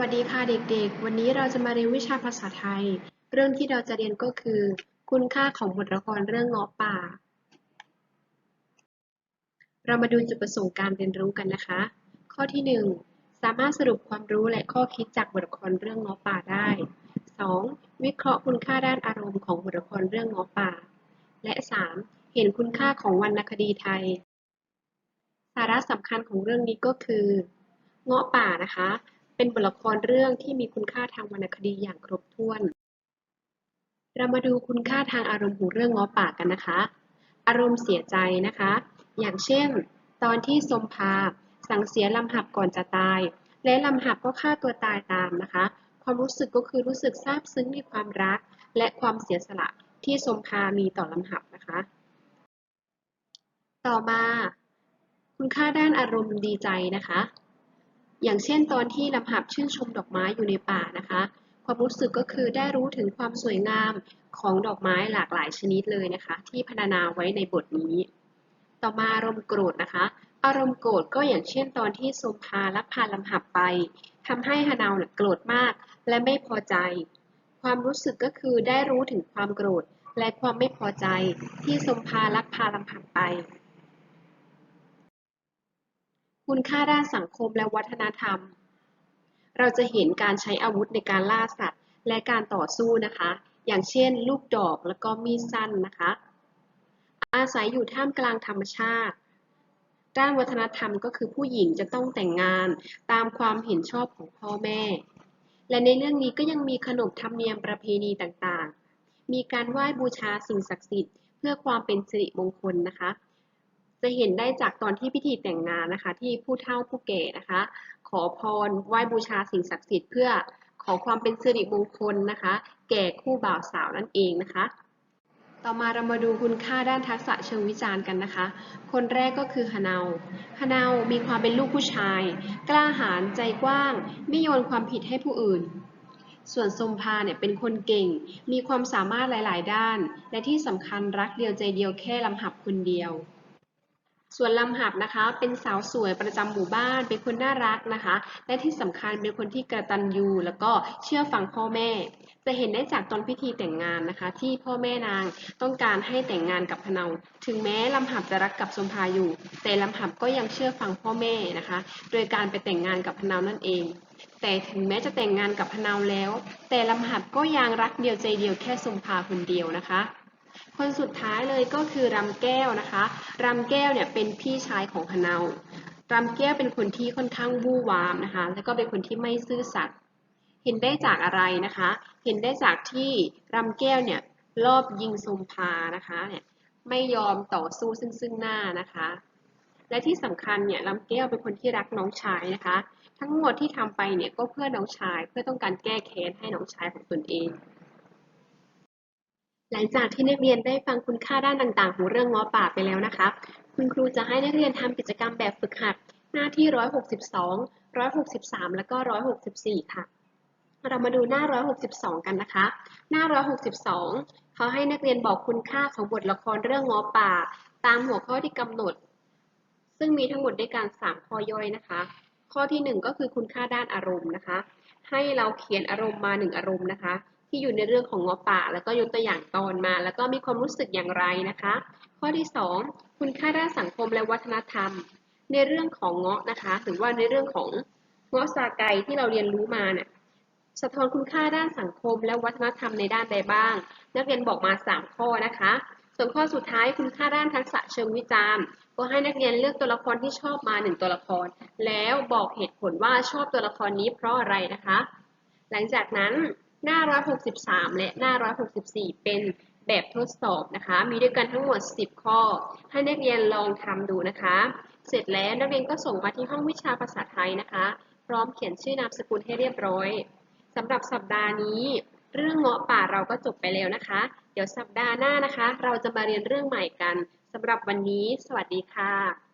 วัสดีค่ะเด็กๆ วันนี้เราจะมาเรียนวิชาภาษาไทย เรื่องที่เราจะเรียนก็คือ คุณค่าของบทละครเรื่องเงาะป่า เรามาดูจุดประสงค์การเรียนรู้กันนะคะ ข้อที่ 1 สามารถสรุปความรู้และข้อคิดจากบทละครเรื่องเงาะป่าได้ 2. วิเคราะห์คุณค่าด้านอารมณ์ของบทละครเรื่องเงาะป่า และ 3. เห็นคุณค่าของวรรณคดีไทย สาระสำคัญของเรื่องนี้ก็คือ เงาะป่านะคะ เป็นบทละครเรื่องที่มีคุณค่าทางวรรณคดีอย่างครบถ้วน เรามาดูคุณค่าทางอารมณ์ของเรื่องงาะป่ากันนะคะ อารมณ์เสียใจนะคะ อย่างเช่น ตอนที่สมภาสั่งเสียลำหับก่อนจะตาย และลำหับก็ฆ่าตัวตายตามนะคะ ความรู้สึกก็คือรู้สึกซาบซึ้งในความรัก และความเสียสละที่สมภามีต่อลำหับนะคะ ต่อมา คุณค่าด้านอารมณ์ดีใจนะคะ อย่างเช่นตอนที่ลำหับชื่นชมดอกไม้อยู่ในป่านะคะ ความรู้สึกก็คือได้รู้ถึงความสวยงามของดอกไม้หลากหลายชนิดเลยนะคะ ที่พรรณนาไว้ในบทนี้ ต่อมาอารมณ์โกรธนะคะ อารมณ์โกรธก็อย่างเช่นตอนที่สมภาลักพาลำหับไปทำให้ฮานาวโกรธมากและไม่พอใจ ความรู้สึกก็คือได้รู้ถึงความโกรธและความไม่พอใจที่สมภาลักพาลำหับไป คุณค่าด้านสังคมและวัฒนธรรม เราจะเห็นการใช้อาวุธในการล่าสัตว์ และการต่อสู้นะคะ อย่างเช่น ลูกดอกแล้วก็มีดสั้นนะคะ อาศัยอยู่ท่ามกลางธรรมชาติ ด้านวัฒนธรรมก็คือผู้หญิงจะต้องแต่งงานตามความเห็นชอบของพ่อแม่ และในเรื่องนี้ก็ยังมีขนบธรรมเนียมประเพณีต่างๆ มีการไหว้บูชาสิ่งศักดิ์สิทธิ์ เพื่อความเป็นสิริมงคลนะคะ จะเห็นได้จากตอนที่พิธีแต่งงานนะคะ ที่ผู้เฒ่าผู้แก่นะคะ ขอพรไหว้บูชาสิ่งศักดิ์สิทธิ์เพื่อขอความเป็นสิริมงคลนะคะ แก่คู่บ่าวสาวนั่นเองนะคะ ต่อมาเรามาดูคุณค่าด้านทักษะเชิงวิจารณ์กันนะคะ คนแรกก็คือฮานาวฮานาวมีความเป็นลูกผู้ชาย กล้าหาญใจกว้าง ไม่โยนความผิดให้ผู้อื่นส่วนทรงพาเนี่ยเป็นคนเก่ง มีความสามารถหลาย ๆ ด้าน และที่สำคัญรักเดียวใจเดียวแค่ลำหับคนเดียว ส่วนลำหับนะคะ เป็นสาวสวยประจำหมู่บ้าน เป็นคนน่ารักนะคะ และที่สำคัญเป็นคนที่กระตันยูแล้วก็เชื่อฟังพ่อแม่ จะเห็นได้จากตอนพิธีแต่งงานนะคะ ที่พ่อแม่นางต้องการให้แต่งงานกับพเนาถึงแม้ลำหับจะรักกับสมภาอยู่ แต่ลำหับก็ยังเชื่อฟังพ่อแม่นะคะ โดยการไปแต่งงานกับพเนานั่นเอง แต่ถึงแม้จะแต่งงานกับพเนาแล้ว แต่ลำหับก็ยังรักเดียวใจเดียวแค่สมภาคนเดียวนะคะ คนสุดท้ายเลยก็คือรำแก้วนะคะ รำแก้วเนี่ยเป็นพี่ชายของพนารำแก้วเป็นคนที่ค่อนข้างวู่วามนะคะ แล้วก็เป็นคนที่ไม่ซื่อสัตย์เห็นได้จากอะไรนะคะ เห็นได้จากที่รำแก้วเนี่ยรอบยิงสมภานะคะเนี่ยไม่ยอมต่อสู้ซึ่งซึ่งหน้านะคะ และที่สำคัญเนี่ยรำแก้วเป็นคนที่รักน้องชายนะคะ ทั้งหมดที่ทำไปเนี่ยก็เพื่อน้องชายเพื่อต้องการแก้แค้นให้น้องชายของตนเอง หลังจากที่นักเรียนได้ฟังคุณค่าด้านต่างๆ ของเรื่องง้อป่าไปแล้วนะคะ คุณครูจะให้นักเรียนทำกิจกรรมแบบฝึกหัดหน้าที่ 162 163 แล้วก็ 164 ค่ะ เรามาดูหน้า 162 กันนะคะ หน้า 162 เขาให้นักเรียนบอกคุณค่าของบทละครเรื่องง้อป่า ตามหัวข้อที่กำหนด ซึ่งมีทั้งหมดด้วยกัน 3 ข้อย่อยนะคะ ข้อที่ 1 ก็คือคุณค่าด้านอารมณ์นะคะ ให้เราเขียนอารมณ์มา 1 อารมณ์นะคะ ที่อยู่ในเรื่องของง้อป่า แล้วก็ยกตัวอย่างตอนมา แล้วก็มีความรู้สึกอย่างไรนะคะ ข้อที่ 2 คุณค่าด้านสังคมและวัฒนธรรม ในเรื่องของเงาะนะคะ หรือว่าในเรื่องของเงาะซาไกที่เราเรียนรู้มาเนี่ยสะท้อนคุณค่าด้านสังคมและวัฒนธรรมในด้านใดบ้าง นักเรียนบอกมา 3 ข้อนะคะ ส่วนข้อสุดท้ายคุณค่าด้านทักษะเชิงวิจารณ์ก็ให้นักเรียนเลือกตัวละครที่ชอบมา 1 ตัวละคร แล้วบอกเหตุผลว่าชอบตัวละครนี้เพราะอะไรนะคะ หลังจากนั้น หน้า 163 และหน้า 164 เป็นแบบทดสอบนะคะ มีด้วยกันทั้งหมด 10 ข้อ ให้นักเรียนลองทำดูนะคะ เสร็จแล้วนักเรียนก็ส่งมาที่ห้องวิชาภาษาไทยนะคะ พร้อมเขียนชื่อนามสกุลให้เรียบร้อยสำหรับสัปดาห์นี้ เรื่องเงาะป่าเราก็จบไปแล้วนะคะ เดี๋ยวสัปดาห์หน้านะคะ เราจะมาเรียนเรื่องใหม่กันสำหรับวันนี้ สวัสดีค่ะ